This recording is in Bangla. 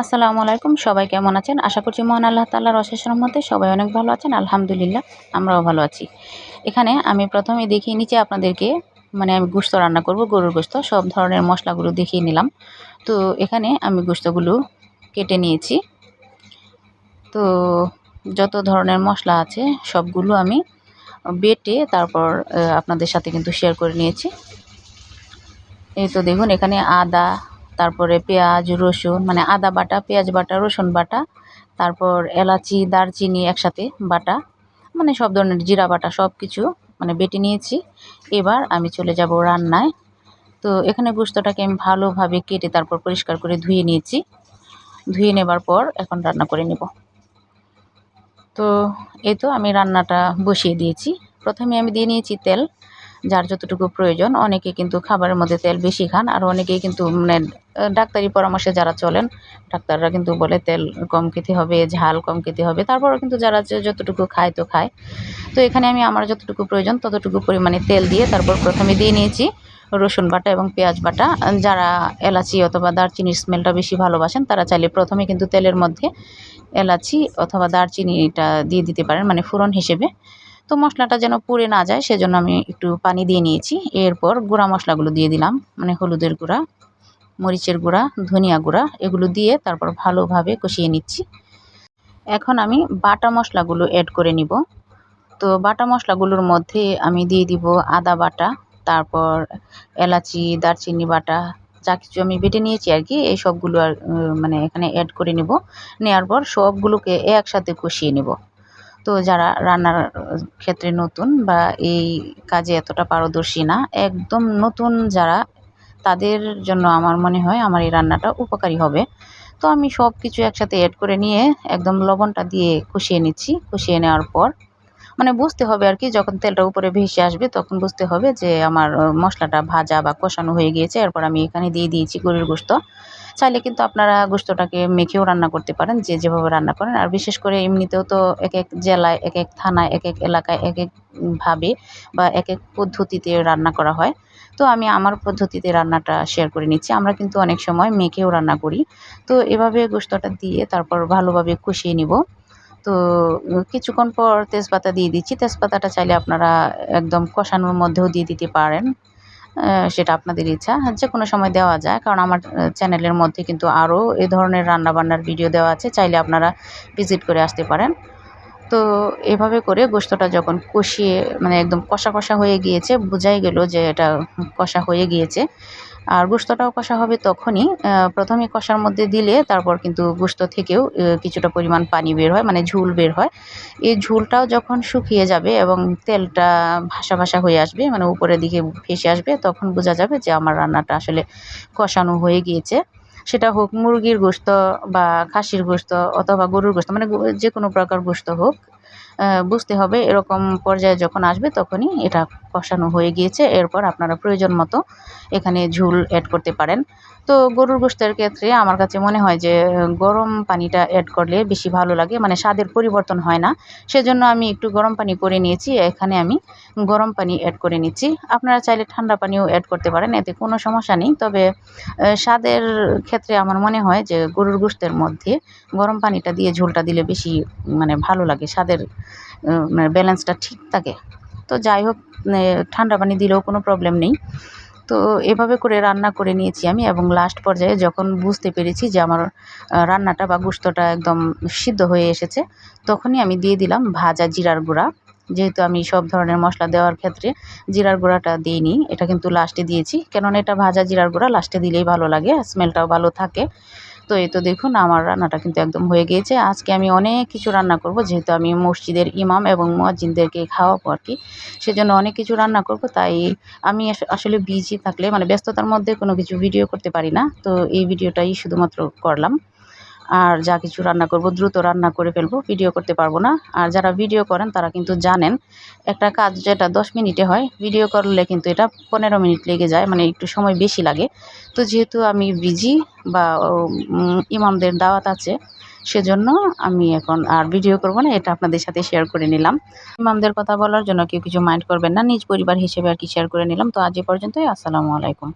আসসালামু আলাইকুম, সবাই কেমন আছেন? আশা করছি মহান আল্লাহ তাল্লাহর অশেষ রহমতে সবাই অনেক ভালো আছেন, আলহামদুলিল্লাহ, আমরাও ভালো আছি। এখানে আমি প্রথমে দেখিয়ে নিচে আপনাদেরকে মানে আমি গোস্ত রান্না করব, গরুর গোস্ত সব ধরনের মশলাগুলো দেখিয়ে নিলাম। তো এখানে আমি গোস্তগুলো কেটে নিয়েছি। তো যত ধরনের মশলা আছে, সবগুলো আমি বেটে তারপর আপনাদের সাথে কিন্তু শেয়ার করে নিয়েছি। এই তো দেখুন, এখানে আদা তারপরে পেঁয়াজ, রসুন মানে আদা বাটা, পেঁয়াজ বাটা, রসুন বাটা, তারপর এলাচি, দারচিনি একসাথে বাটা মানে সব ধরনের জিরা বাটা সব কিছু মানে বেটে নিয়েছি। এবার আমি চলে যাব রান্নায়। তো এখানে গোস্তটাকে আমি ভালোভাবে কেটে তারপর পরিষ্কার করে ধুয়ে নিয়েছি। ধুয়ে নেবার পর এখন রান্না করে নেব। তো এই তো আমি রান্নাটা বসিয়ে দিয়েছি। প্রথমে আমি দিয়ে নিয়েছি তেল। যার যতটুকু প্রয়োজন অনেকে কিন্তু খাবারের মধ্যে তেল বেশি খান আর অনেকেই কিন্তু মানে ডাক্তারি পরামর্শে যারা চলেন, ডাক্তাররা কিন্তু বলে তেল কম খেতে হবে, ঝাল কম খেতে হবে। তারপরও কিন্তু যারা যতটুকু খায় তো খায়। তো এখানে আমি আমার যতটুকু প্রয়োজন, ততটুকু পরিমাণে তেল দিয়ে তারপর প্রথমে দিয়ে নিয়েছি রসুন বাটা এবং পেঁয়াজ বাটা। যারা এলাচি অথবা দারচিনির স্মেলটা বেশি ভালোবাসেন, তারা চাইলে প্রথমে কিন্তু তেলের মধ্যে এলাচি অথবা দারচিনিটা দিয়ে দিতে পারেন মানে ফোড়ন হিসেবে। তো মশলাটা যেন পুড়ে না যায়, সেজন্য আমি একটু পানি দিয়ে নিয়েছি। এরপর গুঁড়া মশলাগুলো দিয়ে দিলাম মানে হলুদের গুঁড়া, মরিচের গুঁড়া, ধনিয়া গুঁড়া, এগুলো দিয়ে তারপর ভালোভাবে কষিয়ে নিচ্ছি। এখন আমি বাটা মশলাগুলো অ্যাড করে নিব। তো বাটা মশলাগুলোর মধ্যে আমি দিয়ে দিব আদা বাটা, তারপর এলাচি, দারচিনি বাটা, যা কিছু আমি বেটে নিয়েছি আর কি, এই সবগুলো আর মানে এখানে অ্যাড করে নিব। নেওয়ার পর সবগুলোকে একসাথে কষিয়ে নেব। তো যারা রান্নার ক্ষেত্রে নতুন বা এই কাজে এতটা পারদর্শী না, একদম নতুন যারা, তাদের জন্য আমার মনে হয় আমার এই রান্নাটা উপকারী হবে। তো আমি সব কিছু একসাথে অ্যাড করে নিয়ে একদম লবণটা দিয়ে কষিয়ে নিচ্ছি। কষিয়ে নেওয়ার পর মানে বুঝতে হবে আর কি, যখন তেলটা উপরে ভেসে আসবে তখন বুঝতে হবে যে আমার মশলাটা ভাজা বা কষানো হয়ে গিয়েছে। এরপর আমি এখানে দিয়ে দিয়েছি গরুর গোস্ত। চাইলে কিন্তু আপনারা গোস্তটাকে মেখেও রান্না করতে পারেন, যে যেভাবে রান্না করেন। আর বিশেষ করে এমনিতেও তো এক এক জেলায়, এক এক থানায়, এক এক এলাকায়, এক একভাবে বা এক এক পদ্ধতিতে রান্না করা হয়। তো আমি আমার পদ্ধতিতে রান্নাটা শেয়ার করে নিচ্ছি। আমরা কিন্তু অনেক সময় মেখেও রান্না করি। তো এভাবে গোস্তটা দিয়ে তারপর ভালোভাবে কষিয়ে নিব। তো কিছুক্ষণ পর তেজপাতা দিয়ে দিচ্ছি। তেজপাতাটা চাইলে আপনারা একদম কষানোর মধ্যেও দিয়ে দিতে পারেন। সেটা আপনাদের ইচ্ছা। যে কোনো সময় দেওয়া যায়, কারণ আমার চ্যানেলের মধ্যে কিন্তু আরও এ ধরনের রান্নাবান্নার ভিডিও দেওয়া আছে। চাইলে আপনারা ভিজিট করে আসতে পারেন। তো এভাবে করে গোস্তটা যখন কষিয়ে মানে একদম কষা কষা হয়ে গিয়েছে, বোঝাই গেল যে এটা কষা হয়ে গিয়েছে। আর গোস্তটাও কষা হবে তখনই প্রথমে কষার মধ্যে দিলে তারপর কিন্তু গোস্ত থেকেও কিছুটা পরিমাণ পানি বের হয় মানে ঝুল বের হয়। এই ঝুলটাও যখন শুকিয়ে যাবে এবং তেলটা ভাসা ভাসা হয়ে আসবে মানে উপরের দিকে ভেসে আসবে, তখন বোঝা যাবে যে আমার রান্নাটা আসলে কষানো হয়ে গিয়েছে। সেটা হোক মুরগির গোস্ত বা খাসির গোস্ত অথবা গরুর গোস্ত মানে যে কোনো প্রকার গোস্ত হোক বুঝতে হবে এরকম পর্যায়ে যখন আসবে তখনই এটা কষানো হয়ে গিয়েছে। এরপর আপনারা প্রয়োজন মতো এখানে ঝুল অ্যাড করতে পারেন। তো গরুর গোস্তের ক্ষেত্রে আমার কাছে মনে হয় যে, গরম পানিটা অ্যাড করলে বেশি ভালো লাগে। মানে স্বাদের পরিবর্তন হয় না। সেজন্য আমি একটু গরম পানি করে নিয়েছি। এখানে আমি গরম পানি অ্যাড করে নিচ্ছি। আপনারা চাইলে ঠান্ডা পানিও অ্যাড করতে পারেন, এতে কোনো সমস্যা নেই। তবে স্বাদের ক্ষেত্রে আমার মনে হয় যে, গরুর গোস্তের মধ্যে গরম পানিটা দিয়ে ঝোলটা দিলে বেশি মানে ভালো লাগে, স্বাদের মানে ব্যালেন্সটা ঠিক থাকে। তো যাই হোক ঠান্ডা পানি দিলেও কোনো প্রবলেম নেই। তো এভাবে করে রান্না করে নিয়েছি আমি এবং লাস্ট পর্যায়ে যখন বুঝতে পেরেছি যে আমার রান্নাটা বা গুস্তটা একদম সিদ্ধ হয়ে এসেছে, তখনই আমি দিয়ে দিলাম ভাজা জিরার গুঁড়া। যেহেতু আমি সব ধরনের মশলা দেওয়ার ক্ষেত্রে জিরার গুঁড়াটা দিইনি, এটা কিন্তু লাস্টে দিয়েছি। কেননা এটা ভাজা জিরার গুঁড়া লাস্টে দিলেই ভালো লাগে স্মেলটাও ভালো থাকে। তো এই তো দেখুন, আমার রান্নাটা কিন্তু একদম হয়ে গিয়েছে। আজকে আমি অনেক কিছু রান্না করব, যেহেতু আমি মসজিদের ইমাম এবং মুয়াজ্জিনদেরকে খাওয়াবো আর কি। সেজন্য অনেক কিছু রান্না করব, তাই আমি আসলে বিজি থাকলে মানে ব্যস্ততার মধ্যে কোনো কিছু ভিডিও করতে পারি না। তো এই ভিডিওটাই শুধুমাত্র করলাম। আর যা কিছু রান্না করব, দ্রুত রান্না করে ফেলব ভিডিও করতে পারব না। আর যারা ভিডিও করেন, তারা কিন্তু জানেন, একটা কাজ যেটা দশ মিনিটে হয় ভিডিও করলে কিন্তু এটা পনেরো মিনিট লেগে যায় মানে একটু সময় বেশি লাগে। তো যেহেতু আমি বিজি বা ইমামদের দাওয়াত আছে, সেজন্য আমি এখন আর ভিডিও করব না, এটা আপনাদের সাথে শেয়ার করে নিলাম। ইমামদের কথা বলার জন্য কেউ কিছু মাইন্ড করবেন না, নিজ পরিবার হিসেবে আর কি শেয়ার করে নিলাম। তো আজ এ পর্যন্তই, আসসালামু আলাইকুম।